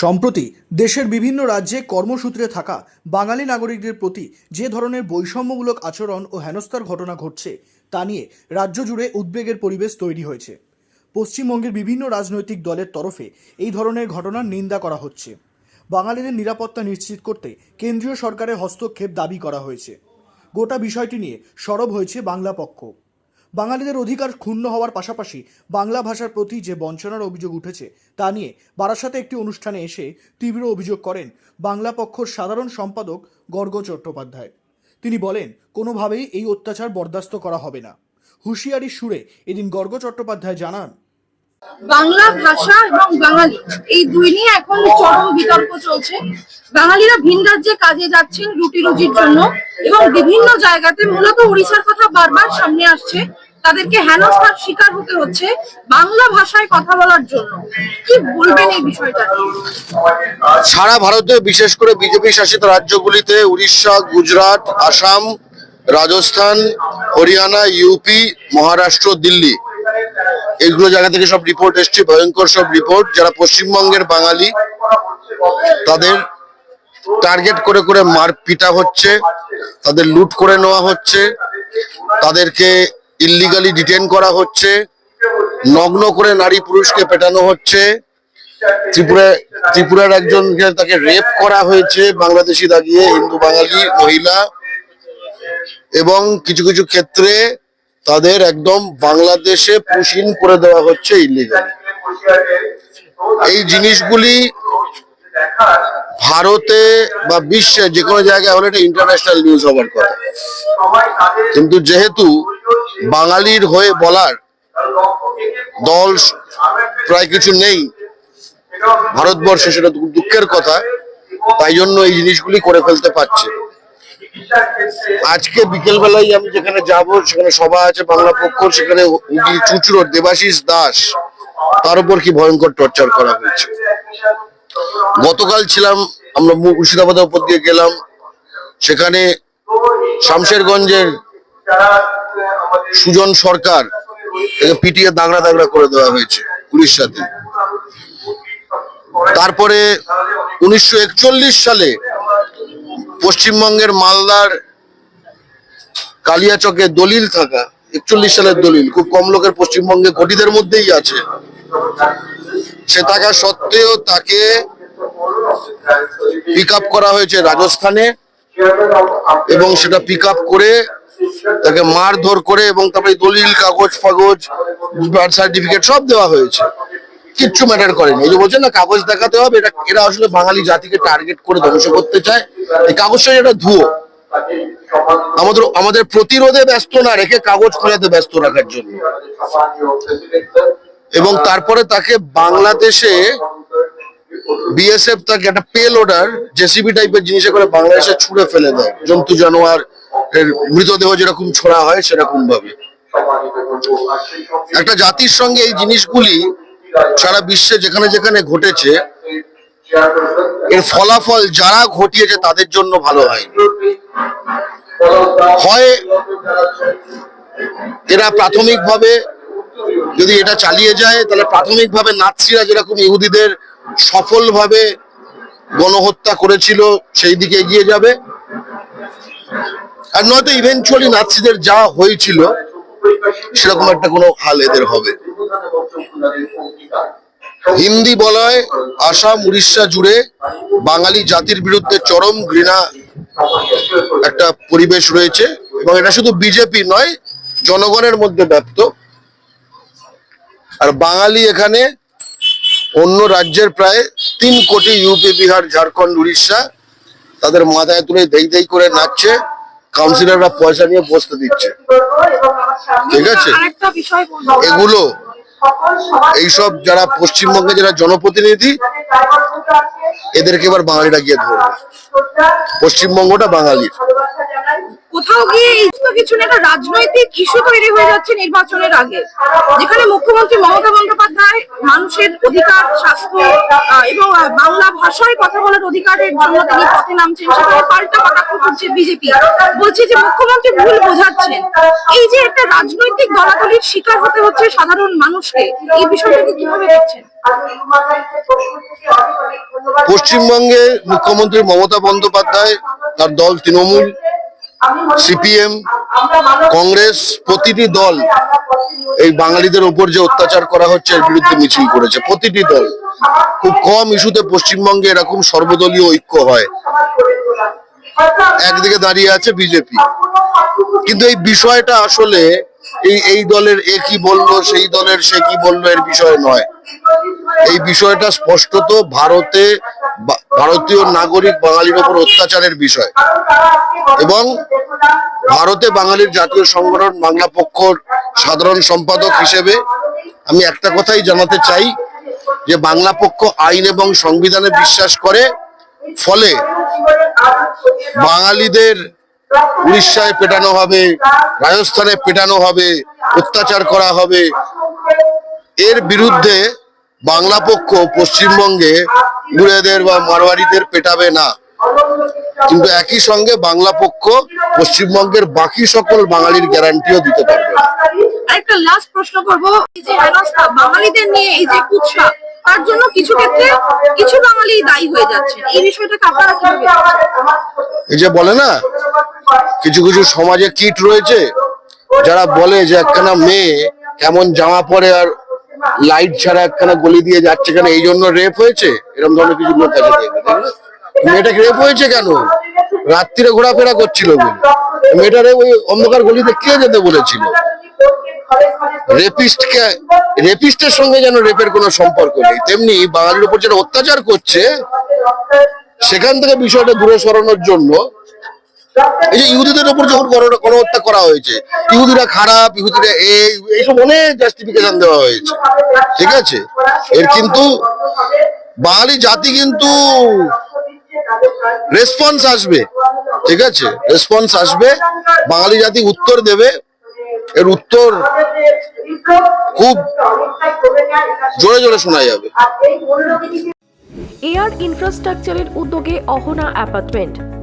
সম্প্রতি দেশের বিভিন্ন রাজ্যে কর্মসূত্রে থাকা বাঙালি নাগরিকদের প্রতি যে ধরনের বৈষম্যমূলক আচরণ ও হেনস্থার ঘটনা ঘটছে, তা নিয়ে রাজ্য জুড়ে উদ্বেগের পরিবেশ তৈরি হয়েছে। পশ্চিমবঙ্গের বিভিন্ন রাজনৈতিক দলের তরফে এই ধরনের ঘটনার নিন্দা করা হচ্ছে। বাঙালিদের নিরাপত্তা নিশ্চিত করতে কেন্দ্রীয় সরকারের হস্তক্ষেপ দাবি করা হয়েছে। গোটা বিষয়টি নিয়ে সরব হয়েছে বাংলা পক্ষ। বাঙালিদের অধিকার ক্ষুণ্ণ হওয়ার পাশাপাশি বাংলা ভাষার প্রতি যে বঞ্চনার অভিযোগ উঠেছে, তা নিয়ে বারাসাতে একটি অনুষ্ঠানে এসে তীব্র অভিযোগ করেন বাংলা পক্ষর সাধারণ সম্পাদক গর্গ চট্টোপাধ্যায়। তিনি বলেন, কোনোভাবেই এই অত্যাচার বরদাস্ত করা হবে না। হুঁশিয়ারি সুরে এদিন গর্গ চট্টোপাধ্যায় জানান বাংলা ভাষা এবং বাঙালি। এই দুই নিয়ে এখন চরম বিতর্ক চলছে। বাঙালিরা ভিন রাজ্যে কাজে যাচ্ছেন রুটি রুজির জন্য এবং বিভিন্ন জায়গাতে মূলত উড়িষ্যার কথা বারবার সামনে আসছে। তাদেরকে হেনস্থার শিকার হতে হচ্ছে বাংলা ভাষায় কথা বলার জন্য। কি বলবেন এই বিষয়টা সারা ভারতে, বিশেষ করে বিজেপি শাসিত রাজ্যগুলিতে উড়িষ্যা, গুজরাট, আসাম, রাজস্থান, হরিয়ানা, ইউপি, মহারাষ্ট্র, দিল্লি। এগুলো জায়গা থেকে সব রিপোর্ট এসছে, ভয়ঙ্কর সব রিপোর্ট যারা পশ্চিমবঙ্গের বাঙালি, তাদের টার্গেট করে করে মার পিটা হচ্ছে, তাদের লুট করে নেওয়া হচ্ছে, তাদেরকে ইল্লিগালি ডিটেন করা হচ্ছে, নগ্ন করে নারী পুরুষকে পেটানো হচ্ছে। ত্রিপুরা, ত্রিপুরার একজন তাকে রেপ করা হয়েছে, বাংলাদেশি দাগিয়ে, হিন্দু বাঙালি, মহিলা। এবং কিছু কিছু ক্ষেত্রে তাদের একদম বাংলাদেশে পুশিন করে দেওয়া হচ্ছে ইলিগাল এই জিনিসগুলি ভারতে বা বিশ্বে যে কোনো জায়গায় হলে এটা ইন্টারন্যাশনাল নিউজ হবার কথা। কিন্তু যেহেতু বাঙালির হয়ে বলার দল প্রায় কিছু নেই, ভারতবর্ষে সেটা দুঃখের কথা, তাই জন্য এই জিনিসগুলি করে ফেলতে পারছে। আজকে বিকেল বেলায় আমি যেখানে যাব, সেখানে সভা আছে, বাংলা পক্ষ, সেখানে চুচুড়োর দেবাশিস দাস, তার উপর কি ভয়ঙ্কর টর্চার করা হয়েছে। গতকাল ছিলাম, আমরা মুর্শিদাবাদের উপর দিয়ে গেলাম। সেখানে শামশেরগঞ্জের সুজন সরকার পিটিয়ে দাগড়া দাগড়া করে দেওয়া হয়েছে পুলিশ সাথে। তারপরে উনিশশো একচল্লিশ সালে পশ্চিমবঙ্গের মালদার কালিয়াচকে দলিল থাকা, একচল্লিশ সালের দলিল, খুব কম লোকের পশ্চিমবঙ্গে ঘটিদের মধ্যেই আছে। সে থাকা সত্ত্বেও তাকে পিক করা হয়েছে রাজস্থানে এবং সেটা পিক করে তাকে মারধর করে এবং তারপরে দলিল, কাগজ, ফাগজ বার্থ সার্টিফিকেট সব দেওয়া হয়েছে। কিচ্ছু ম্যাটার করেনি এই যে বলছেন না, কাগজ দেখাতে হবে, এটা এরা আসলে বাঙালি জাতিকে টার্গেট করে ধ্বংস করতে চায়। এই কাগজটা এটা ধুয়ো। আমাদের আমাদের প্রতিরোধে ব্যস্ত না রেখে কাগজ খোঁজাতে ব্যস্ত রাখার জন্য। এবং তারপরে তাকে বাংলাদেশে বিএসএফ তাকে একটা পেল অর্ডার জেসিবি টাইপের জিনিসে করে বাংলাদেশে ছুঁড়ে ফেলে দেয়। জন্তু, জানোয়ার এর মৃতদেহ যেরকম ছোড়া হয় সেরকম ভাবে একটা জাতির সঙ্গে এই জিনিসগুলি সারা বিশ্বে যেখানে যেখানে ঘটেছে, এর ফলাফল যারা ঘটিয়েছে তাদের জন্য ভালো হয় হয় এরা প্রাথমিকভাবে যদি এটা চালিয়ে যায়, তাহলে প্রাথমিকভাবে নাৎসিরা যেরকম ইহুদিদের সফলভাবে গণহত্যা করেছিল, সেই দিকে এগিয়ে যাবে। আর নয়তো ইভেনচুয়ালি নাৎসিদের যা হয়েছিল, সেরকম একটা কোনো হাল এদের হবে। হিন্দি বলয় আসাম উড়িষ্যা জুড়ে বাঙালি জাতির বিরুদ্ধে চরম ঘৃণা একটা পরিবেশ রয়েছে এবং এটা শুধু বিজেপি নয় জনগণের মধ্যে ব্যাপ্ত। আর বাঙালি এখানে অন্য রাজ্যের প্রায় তিন কোটি ইউপি বিহার ঝাড়খণ্ড উড়িষ্যা তাদের মাথায় তুলে দেই দেই করে নাচছে কাউন্সিলররা পয়সা নিয়ে বসতে দিচ্ছে। ঠিক আছে? এগুলো এইসব যারা পশ্চিমবঙ্গে যারা জনপ্রতিনিধি, এদেরকে এবার বাঙালিরা গিয়ে ধরবে। পশ্চিমবঙ্গটা বাঙালির। কোথাও গিয়ে এই কিছু না, একটা রাজনৈতিক ইস্যু তৈরি হয়ে যাচ্ছে নির্বাচনের আগে, যেখানে মুখ্যমন্ত্রী মমতা বন্দ্যোপাধ্যায় মানুষের অধিকার, স্বাস্থ্য এবং বাংলা ভাষায় কথা বলার অধিকারের জন্য তিনি পথে নামছেন। সেখানে পাল্টা কটাক্ষ করছে বিজেপি। বলছে যে মুখ্যমন্ত্রী ভুল বোঝাচ্ছেন এই যে একটা রাজনৈতিক দলাদলির শিকার হতে হচ্ছে সাধারণ মানুষকে, এই বিষয়টাকে কীভাবে দেখছেন? পশ্চিমবঙ্গে মুখ্যমন্ত্রী মমতা বন্দ্যোপাধ্যায়, তার দল তৃণমূল, সিপিএম, কংগ্রেস, প্রতিটি দল এই বাঙালিদের ওপর যে অত্যাচার করা হচ্ছে, এর বিরুদ্ধে মিছিল করেছে। প্রতিটি দল। খুব কম ইস্যুতে পশ্চিমবঙ্গে এরকম সর্বদলীয় ঐক্য হয়। একদিকে দাঁড়িয়ে আছে বিজেপি। কিন্তু এই বিষয়টা আসলে এই এই দলের এ কি বলল, সেই দলের সে কি বলল এর বিষয় নয়। এই বিষয়টা স্পষ্টত ভারতে ভারতীয় নাগরিক বাঙালির ওপর অত্যাচারের বিষয়। এবং ভারতে বাঙালির জাতীয় সংগঠন বাংলা পক্ষর সাধারণ সম্পাদক হিসেবে আমি একটা কথাই জানাতে চাই যে বাংলা পক্ষ আইন এবং সংবিধানে বিশ্বাস করে, ফলে বাঙালিদের উড়িষ্যায় পেটানো হবে রাজস্থানে পেটানো হবে অত্যাচার করা হবে। এর বিরুদ্ধে বাংলা পক্ষ পশ্চিমবঙ্গে গুড়েদের বা মারোয়ারিদের পেটাবে না। কিন্তু একই সঙ্গে বাংলা পক্ষ পশ্চিমবঙ্গের বাকি সকল বাঙালির গ্যারান্টিও দিতে পারবে আরেকটা লাস্ট প্রশ্ন করব এই যে হেনস্থা বাঙালিদের নিয়ে এই যে কুৎসা তার জন্য কিছু ক্ষেত্রে কিছু বাঙালি দায়ী হয়ে যাচ্ছে। এই বিষয়টাকে আপনারা কীভাবে এই যে বলে না কিছু কিছু সমাজে কিট রয়েছে, যারা বলে যে একখানা মেয়ে কেমন জামা পরে আর লাইট ছাড়া একখানা গলি দিয়ে যাচ্ছে কেন, এই জন্য রেপ হয়েছে? এরকম ধরনের কিছু লোক আছে? মেয়েটাকে রেপ হয়েছে কেন? রাত্রিরে ঘোরাফেরা করছিল মেয়েটারে ওই অন্ধকার গলিতে কে যেতে বলেছিল? রেপিস্টকে রেপিস্টের সঙ্গে যেন রেপের কোনো সম্পর্ক নেই। তেমনি বাঙালির উপর যেটা অত্যাচার করছে, সেখান থেকে বিষয়টা দূরে সরানোর জন্য এই যে ইহুদিদের উপর যখন গণহত্যা করা হয়েছে, ইহুদিরা খারাপ, ইহুদিরা এই এইসব অনেক জাস্টিফিকেশন দেওয়া হয়েছে। ঠিক আছে? এর কিন্তু বাঙালি জাতি কিন্তু রেসপন্স আসবে। ঠিক আছে? রেসপন্স আসবে। বাঙালি জাতি উত্তর দেবে। এর উত্তর খুব জোরে জোরে শোনা যাবে। এয়ার ইনফ্রাস্ট্রাকচারের উদ্যোগে অহনা অ্যাপার্টমেন্ট